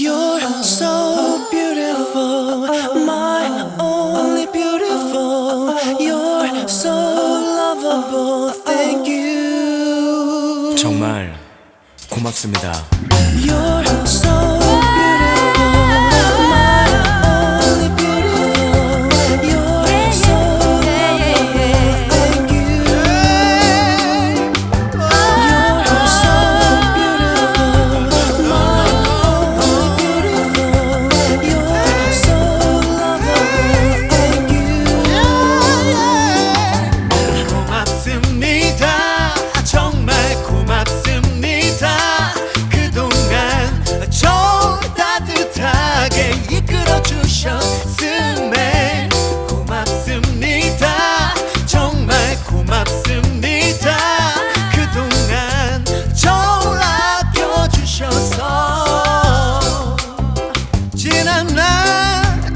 You're so beautiful, my only beautiful. You're so lovable, thank you. 정말 고맙습니다. You're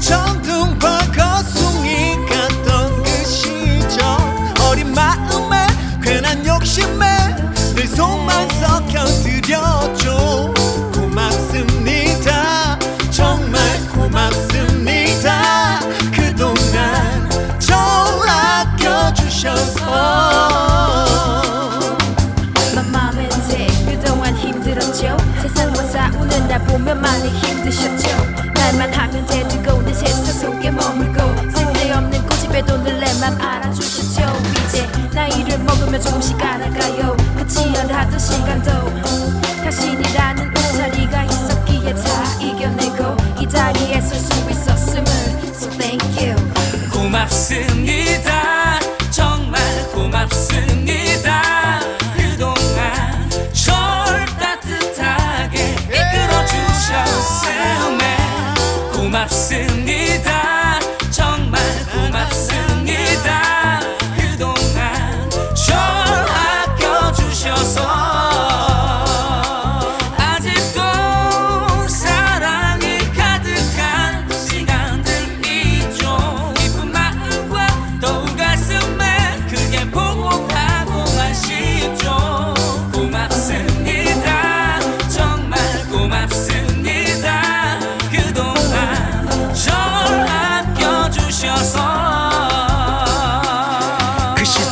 날천 싸우는 나 보면 많이 힘드셨죠? 말만 하면 되고 내 세상 속에 머물고 쓸데없는 고집에도 늘내맘 알아주셨죠? 이제 나이를 먹으며 조금씩 알아가요. 그 치열하던 시간도 당신이라는 울자리가 있었기에 다 이겨내고 이 자리에 설 수 있었음을. So thank you. 고맙습니다. 정말 고맙습니다 고맙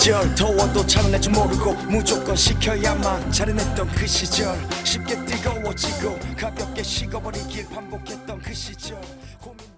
시절 더워도 차는 줄 모르고 무조건 시켜야만 잘해냈던 그 시절. 쉽게 뜨거워지고 가볍게 식어버리길 반복했던 그 시절. 고민...